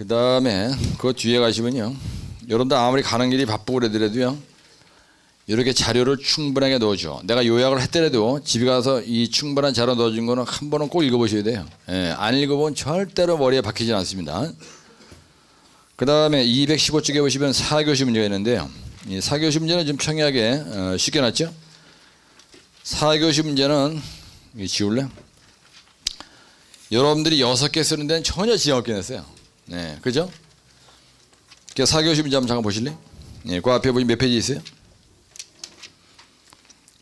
그 다음에 그 뒤에 가시면요. 여러분들 아무리 가는 길이 바쁘고 그러더라도요. 이렇게 자료를 충분하게 넣어줘. 내가 요약을 했더라도 집에 가서 이 충분한 자료 넣어준 거는 한 번은 꼭 읽어보셔야 돼요. 예, 안 읽어보면 절대로 머리에 박히진 않습니다. 그 다음에 215쪽에 보시면 사교시 문제가 있는데요. 이 사교시 문제는 좀 평이하게 어, 쉽게 놨죠. 사교시 문제는 이 지울래? 여러분들이 여섯 개 쓰는 데는 전혀 지장 없게 냈어요. 네, 그죠? 그 문제 한번 잠깐 보실래요? 네, 그 앞에 보시면 몇 페이지 있어요?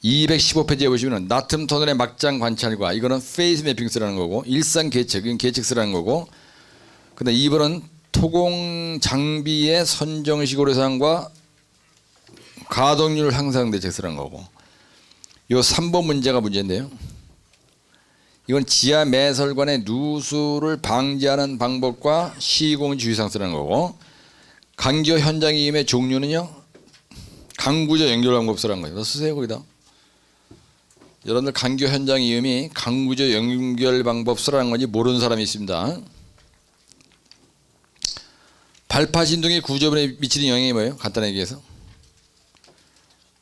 215페이지에 보시면 나툼 터널의 막장 관찰과 이거는 페이스 매핑 쓰라는 거고 일상 계측 이건 계측 쓰라는 거고 근데 2번은 토공 장비의 선정식 고려사항과 가동률 향상 대책 쓰라는 거고 요 3번 문제가 문제인데요. 이건 지하 매설관의 누수를 방지하는 방법과 시공 주의사항 쓰라는 거고 강교 현장 이임의 종류는요. 강구조 연결 방법 쓰라는 거예요. 쓰세요 거기다. 여러분들 강교 현장 이음이 강구조 연결 방법 쓰라는 건지 모르는 사람이 있습니다. 발파 진동이 구조물에 미치는 영향이 뭐예요? 간단하게 얘기해서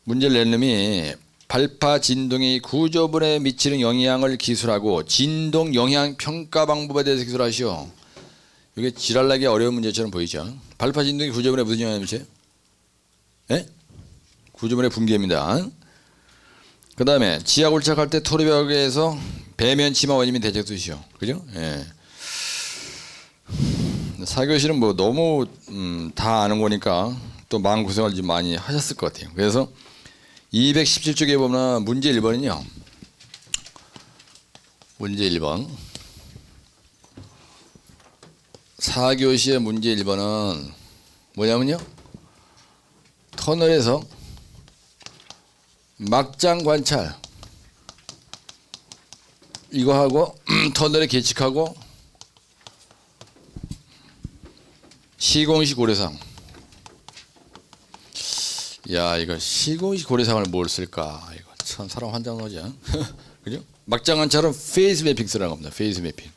문제를 낸 놈이 발파 진동이 구조물에 미치는 영향을 기술하고 진동 영향 평가 방법에 대해서 기술하시오. 이게 지랄나기 어려운 문제처럼 보이죠. 발파 진동이 구조물에 무슨 영향을 미쳐요? 예? 구조물의 붕괴입니다. 그 다음에 지하 굴착할 때 토르벽에서 배면 치마 원인이 대책 수시오. 그죠? 예. 사교실은 뭐 너무 음, 다 아는 거니까 또 마음 고생을 좀 많이 하셨을 것 같아요. 그래서 217쪽에 보면 문제 1번은요. 문제 1번. 4교시의 문제 1번은 뭐냐면요. 터널에서 막장 관찰 이거 하고 터널에 계측하고 시공식 고려상 야 이거 시공식 고려상을 뭘 쓸까? 이거 참 사람 환장하지 그죠? 막장 관찰은 페이스 매핑 쓰라는 겁니다 페이스 매핑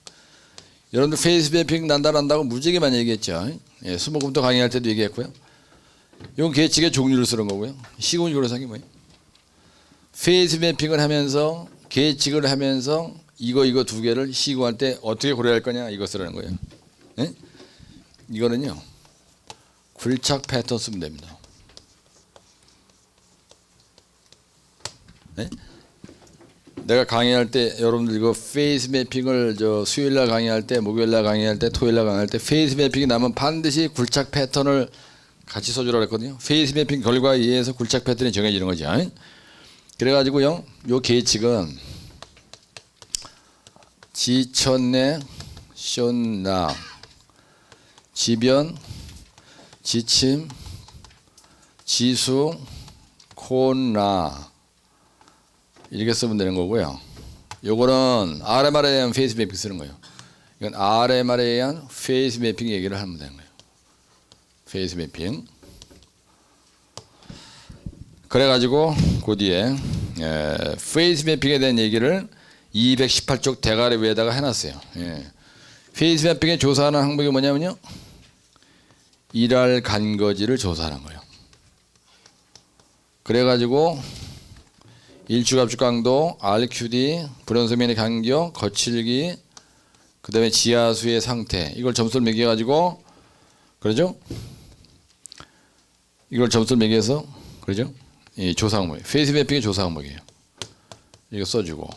여러분들 페이스 매핑 난다 난다고 무지개 많이 얘기했죠. 예, 수목금도 강의할 때도 얘기했고요. 이건 계측의 종류를 쓰는 거고요. 시공식 고려상이 뭐예요? 페이스 매핑을 하면서 계측을 하면서 이거 이거 두 개를 시공할 때 어떻게 고려할 거냐 이거 쓰라는 거예요. 예? 이거는요 굴착 패턴 쓰면 됩니다. 예? 내가 강의할 때 여러분들 이거 페이스 매핑을 저 수요일 날 강의할 때 목요일 날 강의할 때 토요일 날 강의할 때 페이스 매핑이 나면 반드시 굴착 패턴을 같이 써주라 그랬거든요. 페이스 매핑 결과에 의해서 굴착 패턴이 정해지는 거죠. 그래가지고 요, 요 계측은 지천내, 쇼나, 지변, 지침, 지수, 콘나 이렇게 쓰면 되는 거고요. 요거는 RMR에 의한 페이스 매핑 쓰는 거예요. 이건 RMR에 의한 페이스 매핑 얘기를 하면 되는 거예요. 페이스 매핑. 그래가지고 그 뒤에 에, 페이스 매핑에 대한 얘기를 218쪽 대가리 위에다가 해놨어요. 예. 페이스 매핑에 조사하는 항목이 뭐냐면요. 일할 간거지를 조사하는 거예요. 그래가지고 일주갑축 강도, RQD, 불연소면의 간격, 거칠기, 그 다음에 지하수의 상태 이걸 점수를 매겨가지고 그러죠? 이걸 점수를 매겨서 그러죠? 이 조사 항목, 페이스 매핑의 조사 항목이에요. 이거 써주고,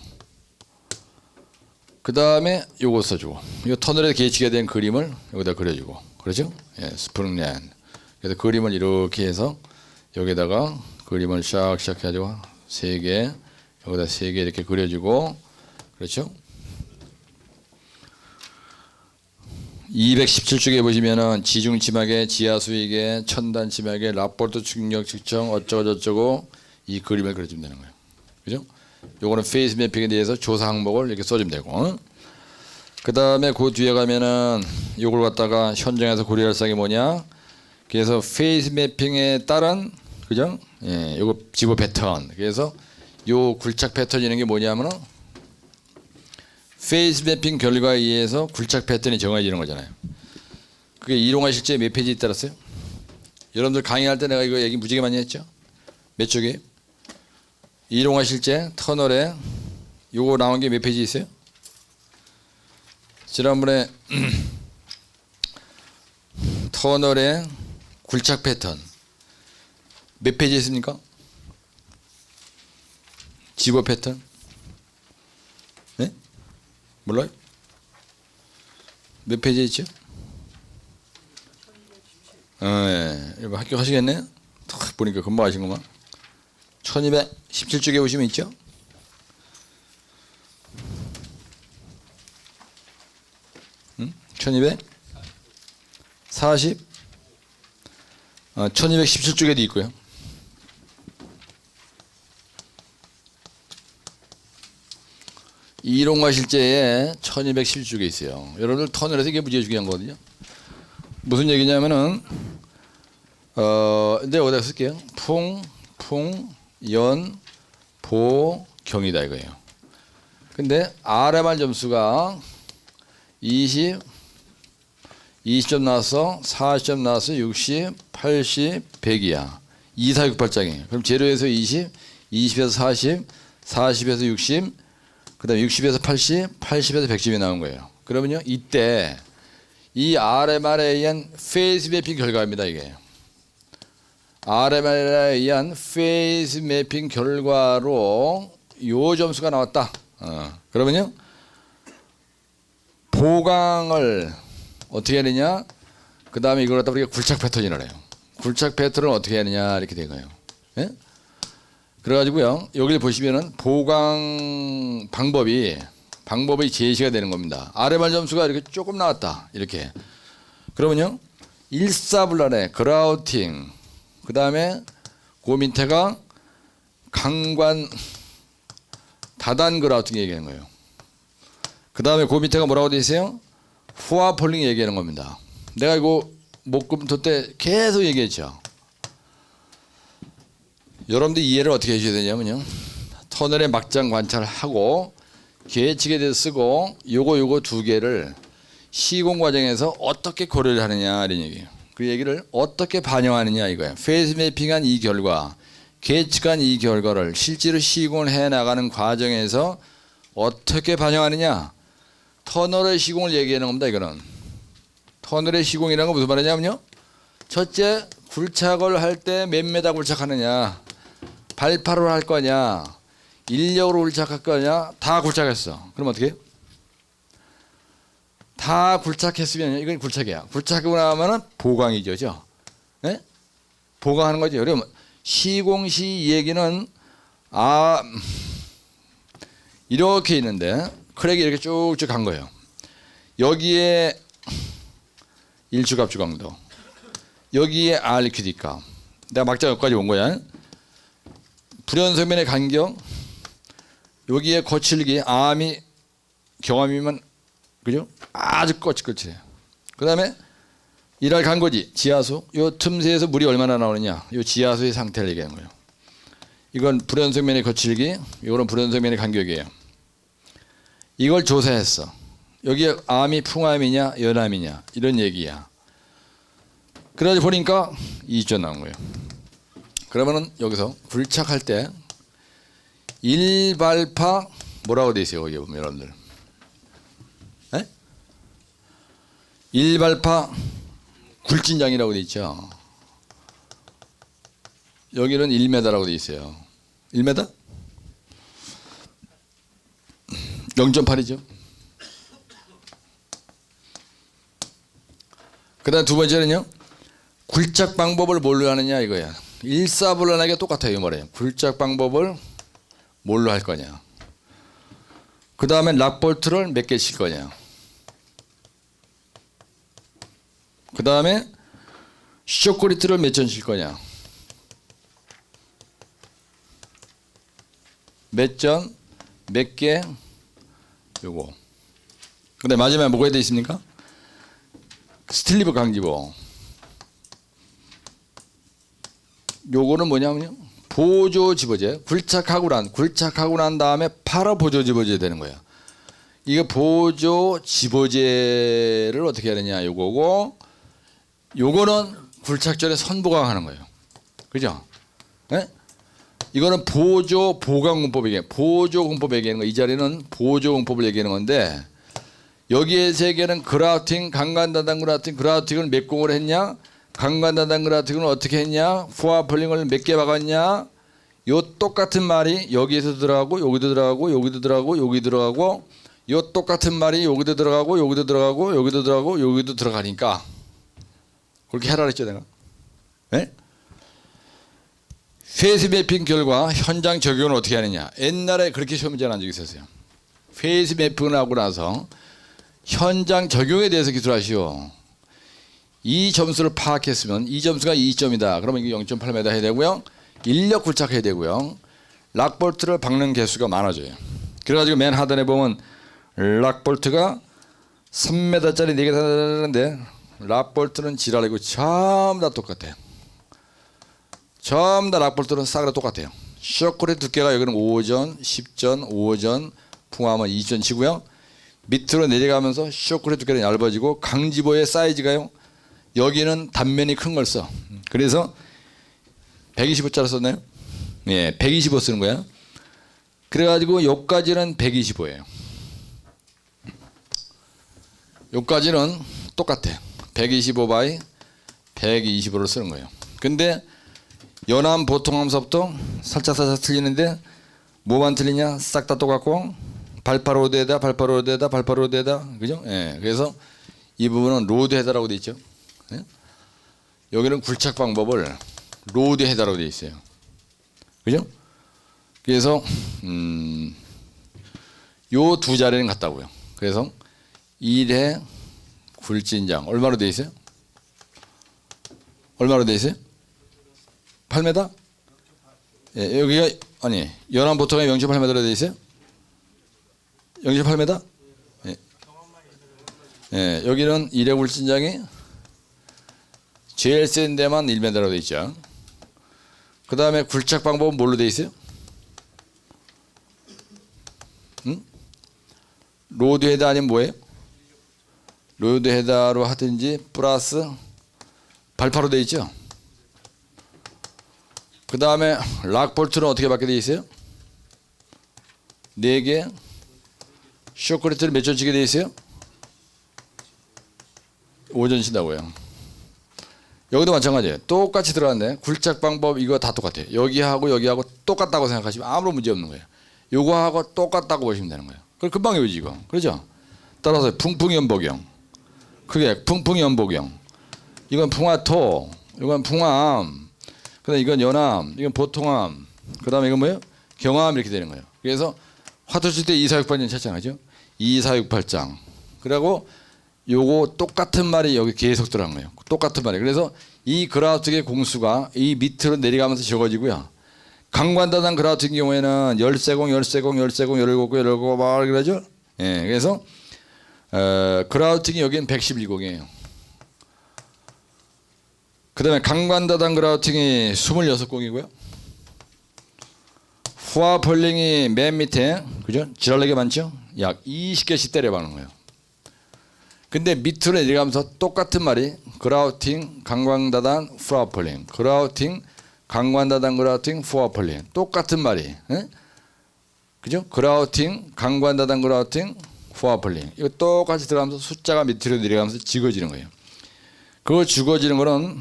그 다음에 요거 써주고, 이 터널에 계측에 대한 그림을 여기다 그려주고, 그렇죠? 예, 스프링랜. 그래서 그림을 이렇게 해서 여기다가 그림을 샥샥 해가지고 세 개, 여기다 세 개 이렇게 그려주고, 그렇죠? 217쪽에 보시면은 지중 지막의 지하 수익의 천단 지막의 라포르트 충격 측정 어쩌고 저쩌고 이 그림을 그려주면 되는 거예요. 그죠? 요거는 페이스 매핑에 대해서 조사 항목을 이렇게 써주면 되고 그 다음에 그 뒤에 가면은 요걸 갖다가 현장에서 고려할 사항이 뭐냐 그래서 페이스 매핑에 따른 그죠? 예, 요거 지보 패턴 그래서 요 굴착 패턴이라는 게 뭐냐면은 페이스 매핑 결과에 의해서 굴착 패턴이 정해지는 거잖아요. 그게 이롱화 실제 몇 페이지 있더랐어요? 여러분들 강의할 때 내가 이거 얘기 무지개 많이 했죠? 몇 쪽에? 이롱화 실제 터널에 요거 나온 게 몇 페이지 있어요? 지난번에 터널의 굴착 패턴 몇 페이지 있습니까? 집어 패턴? 네? 몰라요? 몇 페이지 있죠? 어, 예. 이거 합격하시겠네요? 탁 보니까 금방 하신구만. 1217쪽에 보시면 있죠? 응? 1240? 어, 1217쪽에도 있고요. 이론과 실제에 1217쪽에 있어요. 여러분들 터널에서 이게 무지개 중요한 거거든요. 무슨 얘기냐면은 어 근데 어디다 쓸게요. 풍, 풍, 연, 보, 경이다 이거예요. 근데 RMR 점수가 20, 20점 나왔어, 40점 나왔어, 60, 80, 100이야. 2, 4, 6, 8장이에요. 그럼 제로에서 20, 20에서 40, 40에서 60, 그다음에 60에서 80, 80에서 100점이 나온 거예요. 그러면요 이때 이 RMR에 의한 페이스 매핑 결과입니다 이게. RMR에 의한 페이스 매핑 결과로 요 점수가 나왔다. 어, 그러면요 보강을 어떻게 되냐? 그 다음에 이걸 갖다 우리가 굴착 패턴이라 해요. 굴착 패턴을 어떻게 되냐 이렇게 된 거예요. 예? 그래가지고요 여기 보시면은 보강 방법이 방법이 제시가 되는 겁니다. RMR 점수가 이렇게 조금 나왔다 이렇게 그러면요 일사불란의 그라우팅 그 다음에 그 밑에가 강관 다단 그라우팅 얘기하는 거예요. 그 다음에 그 밑에가 뭐라고 돼 있어요? 후화 폴링 얘기하는 겁니다. 내가 이거 목금토 때 계속 얘기했죠. 여러분들 이해를 어떻게 해줘야 되냐면요. 터널의 막장 관찰하고 계측에 대해서 쓰고 요거 요거 두 개를 시공 과정에서 어떻게 고려를 하느냐 이런 얘기예요. 그 얘기를 어떻게 반영하느냐 이거예요. 페이스 매핑한 이 결과, 계측한 이 결과를 실제로 시공을 해 나가는 과정에서 어떻게 반영하느냐. 터널의 시공을 얘기하는 겁니다. 이거는 터널의 시공이라는 건 무슨 말이냐면요. 첫째 굴착을 할 때 몇 메다 굴착하느냐, 발파로 할 거냐, 인력으로 굴착할 거냐, 다 굴착했어. 그럼 어떻게? 해요? 다 굴착했으면 이건 굴착이야. 굴착하고 나면은 보강이죠, 그죠? 네? 보강하는 거죠. 그러면 시공시 얘기는 아 이렇게 있는데 크랙이 이렇게 쭉쭉 간 거예요. 여기에 일주갑주 강도, 여기에 알키디값. 내가 막자 여기까지 온 거야. 불연성면의 간격, 여기에 거칠기, 암이 경험이면 그죠? 아주 거칠거칠해요. 그 다음에 일할 간거지 지하수. 요 틈새에서 물이 얼마나 나오느냐. 요 지하수의 상태를 얘기하는 거예요. 이건 불연성면의 거칠기, 이거는 불연성면의 간격이에요. 이걸 조사했어. 여기에 암이 풍암이냐 연암이냐 이런 얘기야. 그러다 보니까 2점 나온 거예요. 그러면은 여기서 굴착할 때 일발파 뭐라고 돼 있어요? 여기 여러분들. 에? 일발파 굴진장이라고 돼 있죠. 여기는 1m라고 돼 있어요. 1m? 0.8이죠. 그다음 두 번째는요. 굴착 방법을 뭘로 하느냐 이거야. 일사불란하게 똑같아요 이 말이에요. 굴착 방법을 뭘로 할 거냐. 그 다음에 락볼트를 몇 개 칠 거냐. 그 다음에 쇼크리트를 몇전칠 거냐. 몇 전, 몇 개, 요거. 근데 마지막에 뭐가 돼 있습니까? 스틸리브 강지보. 요거는 뭐냐면요. 보조 집어제. 굴착하고 난 굴착하고 난 다음에 바로 보조 집어제 되는 거야. 이게 보조 집어제를 어떻게 되냐 요거고 요거는 굴착 전에 선보강 하는 거예요. 그죠? 예? 이거는 보조 보강공법 얘기해. 보조 공법 얘기하는 거. 이 자리는 보조 공법을 얘기하는 건데 여기에 세 개는 그라우팅, 강간다단 그라우팅, 그라우팅을 몇 공을 했냐? 강간다단 그라우팅을 어떻게 했냐? 후아폴링을 몇 개 박았냐? 요 똑같은 말이 여기에서 들어가고 여기도 들어가고 여기도 들어가고 여기 들어가고 요 똑같은 말이 여기도 들어가고 여기도 들어가고 여기도 들어가고 여기도 들어가니까 그렇게 해라 그랬죠 내가. 네? 페이스 매핑 결과 현장 적용을 어떻게 하느냐. 옛날에 그렇게 시험 문제 난 적이 있었어요. 페이스 매핑을 하고 나서 현장 적용에 대해서 기술하시오. 이 점수를 파악했으면 이 점수가 2점이다. 그러면 이게 0.8m 해야 되고요. 인력 굴착해야 되고요. 락볼트를 박는 개수가 많아져요. 그래가지고 맨 하단에 보면 락볼트가 3m짜리 4개 달는데 락볼트는 지랄이고 전부 다 똑같아요. 전부 다 락볼트는 싹다 똑같아요. 쇼크의 두께가 여기는 5전, 10전, 5전, 풍화하면 2전 치고요. 밑으로 내려가면서 쇼크의 두께는 얇아지고 강지보의 사이즈가요. 여기는 단면이 큰 걸 써. 그래서 125짜리 썼나요? 예, 125 쓰는 거야. 그래가지고 여기까지는 125예요. 여기까지는 똑같아. 125 바이 125를 쓰는 거예요. 근데 연암 보통 함수부터 살짝 살짝 틀리는데 뭐만 틀리냐? 싹 다 똑같고 발파 로드에다 발파 로드에다 발파 로드에다 그죠? 예. 그래서 이 부분은 로드 헤더라고 돼 있죠. 예? 여기는 굴착 방법을 로드 헤더라고 돼 있어요. 그죠? 그래서 음, 요두 자리는 같다고요. 그래서 1회 굴진장 얼마로 돼 있어요? 얼마로 돼 있어요? 8m? 예, 여기가 아니 연안 보통에 0.8m로 돼 있어요? 0.8m? 예. 예, 여기는 1회 굴진장이 제일 센 데만 1m로 돼 있죠. 그 다음에 굴착 방법은 뭘로 돼 있어요? 응? 로드 헤더 아니면 뭐예요? 로드 헤더로 하든지 플러스 발파로 돼 있죠. 그 다음에 락 볼트는 어떻게 받게 돼 있어요? 네 개. 쇼크레트를 몇전 치게 돼 있어요? 5전 친다고요. 여기도 마찬가지예요. 똑같이 들어갔네. 굴착 방법 이거 다 똑같아요. 여기하고 여기하고 똑같다고 생각하시면 아무런 문제 없는 거예요. 요거하고 똑같다고 보시면 되는 거예요. 그럼 금방 외우지 이거. 그렇죠? 따라서 풍풍연복형. 그게 풍풍연복형. 이건 풍화토. 이건 풍암. 그다음 이건 연암. 이건 보통암. 그다음에 이건 뭐예요? 경암 이렇게 되는 거예요. 그래서 화토 칠때 2468년 찾잖아요. 2468장. 그리고 요거 똑같은 말이 여기 계속 들어간 거예요. 똑같은 말이. 그래서 이 그라우트의 공수가 이 밑으로 내려가면서 적어지고요. 강관다단 그라우트 같은 경우에는 열세공, 열세공, 열세공, 열일곱, 열일곱 막 그러죠. 예, 그래서 어, 그라우팅이 여기는 111공이에요. 그다음에 강관다단 그라우팅이 26공이고요. 후아 폴링이 맨 밑에 그죠? 지랄나게 많죠? 약 20개씩 때려박는 거예요. 근데 밑으로 내려가면서 똑같은 말이 그라우팅, 강광다단, 후아폴링, 그라우팅, 강관다단 그라우팅, 후아폴링 똑같은 말이, 에? 그죠? 그라우팅, 강관다단 그라우팅, 후아폴링 이거 똑같이 들어가면서 숫자가 밑으로 내려가면서 지워지는 거예요. 그거 죽어지는 거는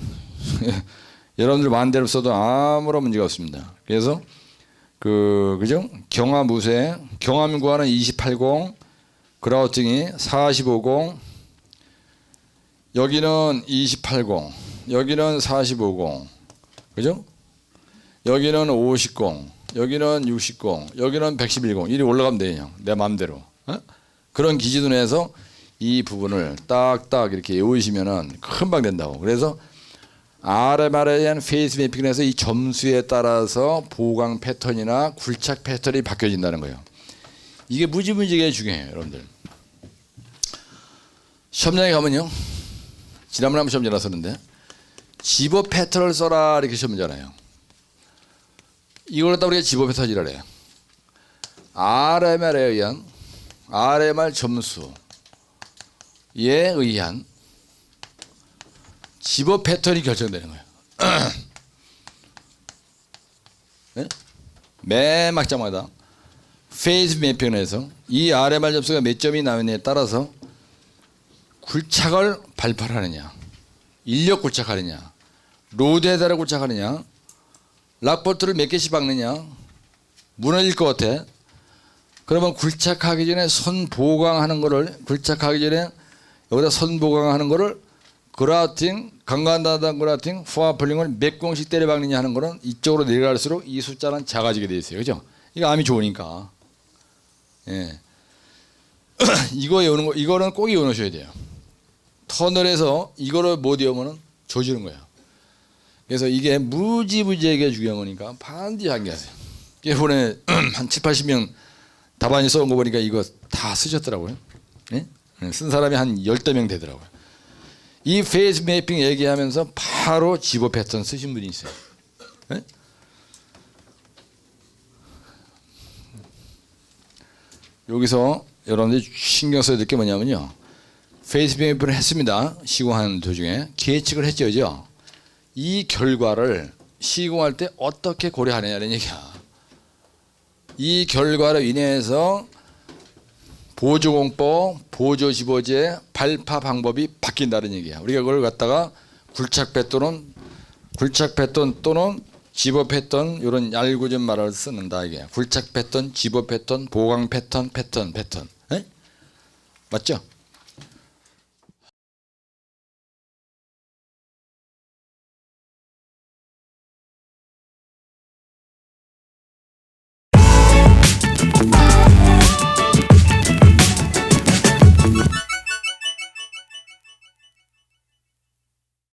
여러분들 마음대로 써도 아무런 문제가 없습니다. 그래서 그 그죠? 경화 무쇠, 경화민구하는 28공, 그라우팅이 45공, 여기는 28공, 여기는 45공, 그죠? 여기는 50공, 여기는 60공, 여기는 111공. 이리 올라가면 돼요. 내 마음대로. 어? 그런 기준으로 해서 이 부분을 딱딱 이렇게 외우시면은 금방 된다고. 그래서 RMR에 페이스 매핑에서 이 점수에 따라서 보강 패턴이나 굴착 패턴이 바뀌어진다는 거예요. 이게 무지무지하게 중요해요, 여러분들. 시험장에 가면요. 지난번에 한번 시험 지났었는데 집어 패턴을 써라 이렇게 시험 문제잖아요. 이걸 갖다 우리가 집어 패턴이라 해요. RMR에 의한 RMR 점수에 의한 집어 패턴이 결정되는 거예요. 네? 매 막자마다 페이즈 매핑을 해서 이 RMR 접수가 몇 점이 나오느냐에 따라서 굴착을 발팔하느냐 인력 굴착하느냐 달아 굴착하느냐 락볼트를 몇 개씩 박느냐 무너질 것 같아. 그러면 굴착하기 전에 선 보강하는 거를 굴착하기 전에 여기다 선 보강하는 거를 그라우팅 강간다단 그라우팅 포화플링을 몇 공씩 때려 박느냐 하는 거는 이쪽으로 내려갈수록 이 숫자는 작아지게 돼 있어요. 그죠? 이거 암이 좋으니까. 예. 이거 외우는 거 이거는 꼭 외우셔야 돼요 터널에서 이거를 못 외우면은 조지는 거예요 그래서 이게 무지무지하게 중요한 거니까 반드시 암기하세요 이번에 한 7, 80명 답안지 써온 거 보니까 이거 다 쓰셨더라고요. 예? 예, 쓴 사람이 한 열대 명 되더라고요. 이 페이스 매핑 얘기하면서 바로 집어 패턴 쓰신 분이 있어요. 예? 여기서 여러분들이 신경 써야 될 게 뭐냐면요. 페이스 매핑을 했습니다. 시공하는 도중에 계측을 했죠. 그죠? 이 결과를 시공할 때 어떻게 고려하느냐는 얘기야. 이 결과로 인해서 보조공법, 보조집어제 발파 방법이 바뀐다는 얘기야. 우리가 그걸 갖다가 굴착 패턴은 굴착 패턴 또는 집어 패턴 이런 얄궂은 말을 쓰는다 이게. 굴착 패턴, 집어 패턴, 보강 패턴, 패턴, 패턴. 에? 맞죠?